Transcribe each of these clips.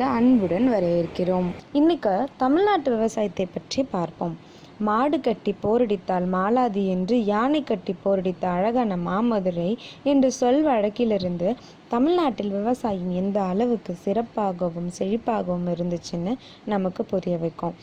உங்களுக்கு அன்புடன் வரவேற்கிறோம். இன்னைக்கு தமிழ்நாட்டு விவசாயத்தை பற்றி பார்ப்போம். மாடு கட்டி போரடித்தால் மாலாது என்று யானை கட்டி போரடித்த அழகான மாமதுரை என்ற சொல் வழக்கிலிருந்து தமிழ்நாட்டில் விவசாயம் எந்த அளவுக்கு சிறப்பாகவும் செழிப்பாகவும் இருந்துச்சுன்னு நமக்கு புரிய வைக்கும்.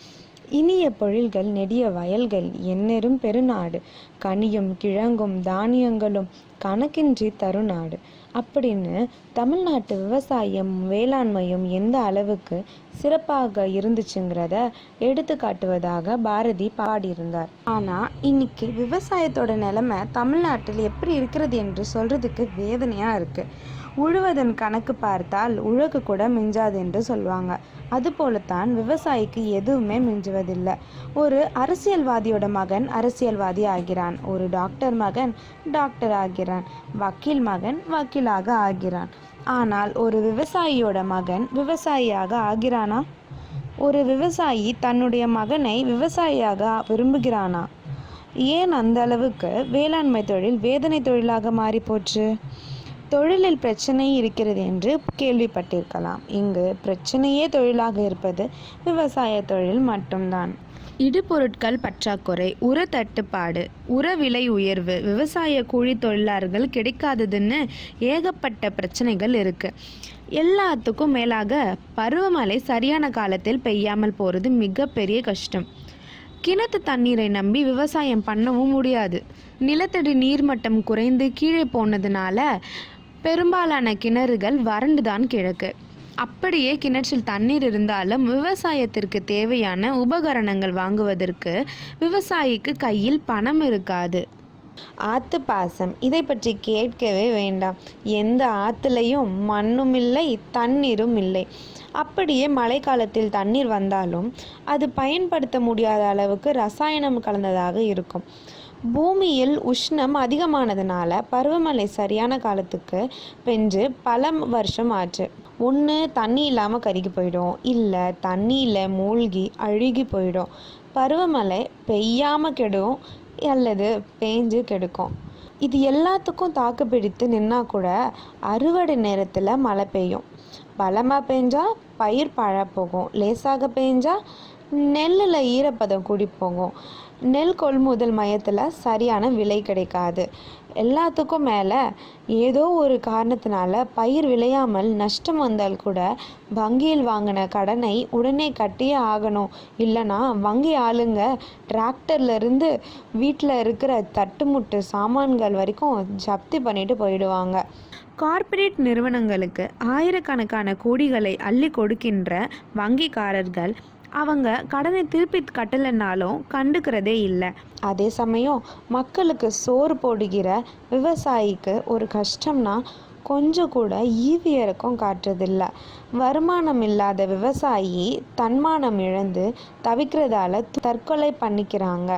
இனிய பொழில்கள் நெடிய வயல்கள் என்னெரும் பெருநாடு கனியும் கிழங்கும் தானியங்களும் கணக்கின்றி தருநாடு. அப்படின்னு தமிழ்நாட்டு விவசாயம் வேளாண்மையும் எந்த அளவுக்கு சிறப்பாக இருந்துச்சுங்கிறத எடுத்து காட்டுவதாக பாரதி பாடியிருந்தார். ஆனால் இன்னைக்கு விவசாயத்தோட நிலைமை தமிழ்நாட்டில் எப்படி இருக்கிறது என்று சொல்றதுக்கு வேதனையாக இருக்குது உழுவதன் கணக்கு பார்த்தால் உழக்கு கூட மிஞ்சாது என்று சொல்லுவாங்க அதுபோலத்தான் விவசாயிக்கு எதுவுமே மிஞ்சுவதில்லை. ஒரு அரசியல்வாதியோட மகன் அரசியல்வாதி ஆகிறான். ஒரு டாக்டர் மகன் டாக்டர் ஆகிறான். வக்கீல் மகன் வக்கீலாக ஆகிறான். ஆனால் ஒரு விவசாயியோட மகன் விவசாயியாக ஆகிறானா? ஒரு விவசாயி தன்னுடைய மகனை விவசாயியாக விரும்புகிறானா? ஏன் அந்த அளவுக்கு வேளாண்மை தொழில் வேதனை தொழிலாக மாறி போச்சு தொழிலில் பிரச்சனை இருக்கிறது என்று கேள்விப்பட்டிருக்கலாம். இங்கு பிரச்சனையே தொழிலாக இருப்பது விவசாய தொழில் மட்டும்தான். இடுபொருட்கள் பற்றாக்குறை உர தட்டுப்பாடு உர விலை உயர்வு விவசாய கூலி தொழிலாளர்கள் கிடைக்காததுன்னு ஏகப்பட்ட பிரச்சனைகள் இருக்கு. எல்லாத்துக்கும் மேலாக பருவமழை சரியான காலத்தில் பெய்யாமல் போகிறது மிகப்பெரிய கஷ்டம். கிணத்து தண்ணீரை நம்பி விவசாயம் பண்ணவும் முடியாது. நிலத்தடி நீர்மட்டம் குறைந்து கீழே போனதுனால பெரும்பாலான கிணறுகள் வறண்டுதான் கிடக்கு அப்படியே கிணற்றில் தண்ணீர் இருந்தாலும் விவசாயத்திற்கு தேவையான உபகரணங்கள் வாங்குவதற்கு விவசாயிக்கு கையில் பணம் இருக்காது. ஆத்து பாசம். இதை பற்றி கேட்கவே வேண்டாம். எந்த ஆற்றுலையும் மண்ணும் இல்லை தண்ணீரும் இல்லை. அப்படியே மழைக்காலத்தில் தண்ணீர் வந்தாலும் அது பயன்படுத்த முடியாத அளவுக்கு ரசாயனம் கலந்ததாக இருக்கும். பூமியில் உஷ்ணம் அதிகமானதுனால பருவமழை சரியான காலத்துக்கு பெஞ்சு பல வருஷம் ஆச்சு. ஒன்று தண்ணி இல்லாமல் கருகி போயிடும். இல்லை தண்ணியில் மூழ்கி அழுகி போயிடும். பருவமழை பெய்யாமல் கெடும் அல்லது பேஞ்சு கெடுக்கும். இது எல்லாத்துக்கும் தாக்கு பிடித்து நின்னா கூட அறுவடை நேரத்தில் மழை பெய்யும். பலமாக பெஞ்சால் பயிர் பழ போகும். லேசாக பெஞ்சால் நெல்லில் ஈரப்பதம் கூடி போகும். நெல் கொள்முதல் மையத்தில் சரியான விலை கிடைக்காது. எல்லாத்துக்கும் மேலே ஏதோ ஒரு காரணத்தினால பயிர் விளையாமல் நஷ்டம் வந்தால் கூட வங்கியில் வாங்கின கடனை உடனே கட்டியே ஆகணும். இல்லைனா வங்கி ஆளுங்க டிராக்டர்லேருந்து வீட்டில் இருக்கிற தட்டுமுட்டு சாமான்கள் வரைக்கும் ஜப்தி பண்ணிட்டு போயிடுவாங்க. கார்ப்பரேட் நிறுவனங்களுக்கு ஆயிரக்கணக்கான கோடிகளை அள்ளி கொடுக்கின்ற வங்கிக்காரர்கள் அவங்க கடனை திருப்பி கட்டலைன்னாலும் கண்டுக்கிறதே இல்லை. அதே சமயம் மக்களுக்கு சோறு போடுகிற விவசாயிக்கு ஒரு கஷ்டம்னா கொஞ்சம் கூட ஈவி இறக்கம் காட்டுறதில்ல. வருமானம் இல்லாத விவசாயி தன்மானம் இழந்து தவிக்கிறதால தற்கொலை பண்ணிக்கிறாங்க.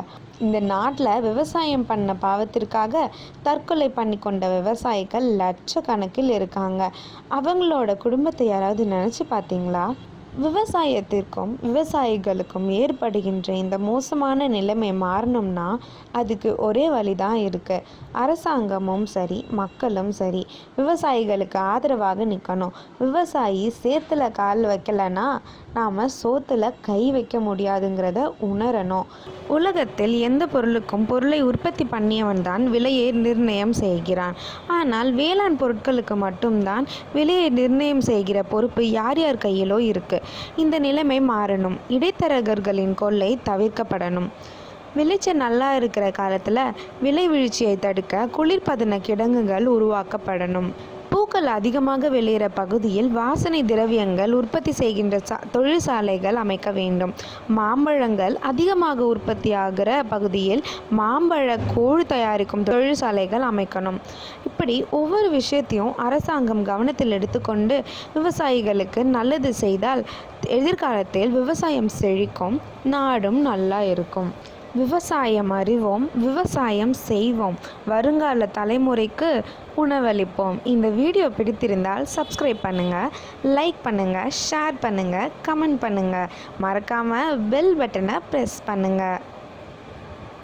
இந்த நாட்டில் விவசாயம் பண்ண பாவத்திற்காக தற்கொலை பண்ணி கொண்ட விவசாயிகள் லட்சக்கணக்கில் இருக்காங்க. அவங்களோட குடும்பத்தை யாராவது நினச்சி பார்த்தீங்களா? விவசாயத்திற்கும் விவசாயிகளுக்கும் ஏற்படுகின்ற இந்த மோசமான நிலைமை மாறணும்னா அதுக்கு ஒரே வழி தான் இருக்குது அரசாங்கமும் சரி மக்களும் சரி விவசாயிகளுக்கு ஆதரவாக நிற்கணும் விவசாயி சேத்துல கால் வைக்கலைன்னா நாம் சோத்துல கை வைக்க முடியாதுங்கிறத உணரணும். உலகத்தில் எந்த பொருளுக்கும் பொருளை உற்பத்தி பண்ணியவன் தான் விலையை நிர்ணயம் செய்கிறான். ஆனால் வேளாண் பொருட்களுக்கு மட்டும்தான் விலையை நிர்ணயம் செய்கிற பொறுப்பு யார் யார் கையிலோ இருக்குது இந்த நிலைமை மாறணும். இடைத்தரகர்களின் கொள்ளை தவிர்க்கப்படணும். விளைச்சல் நல்லா இருக்கிற காலத்தில் விலை வீழ்ச்சியை தடுக்க குளிர்பதன கிடங்குகள் உருவாக்கப்படணும். பூக்கள் அதிகமாக விளையிற பகுதியில் வாசனை திரவியங்கள் உற்பத்தி செய்கின்ற சா தொழிற்சாலைகள் அமைக்க வேண்டும். மாம்பழங்கள் அதிகமாக உற்பத்தி ஆகிற பகுதியில் மாம்பழ கூழ் தயாரிக்கும் தொழிற்சாலைகள் அமைக்கணும். இப்படி ஒவ்வொரு விஷயத்தையும் அரசாங்கம் கவனத்தில் எடுத்துக்கொண்டு விவசாயிகளுக்கு நல்லது செய்தால் எதிர்காலத்தில் விவசாயம் செழிக்கும் நாடும் நல்லா இருக்கும். விவசாயம் அறிவோம் விவசாயம் செய்வோம். வருங்கால தலைமுறைக்கு உணவளிப்போம். இந்த வீடியோ பிடித்திருந்தால் சப்ஸ்கிரைப் பண்ணுங்கள் லைக் பண்ணுங்கள் ஷேர் பண்ணுங்கள் கமெண்ட் பண்ணுங்கள் மறக்காமல் பெல் பட்டனை ப்ரெஸ் பண்ணுங்கள்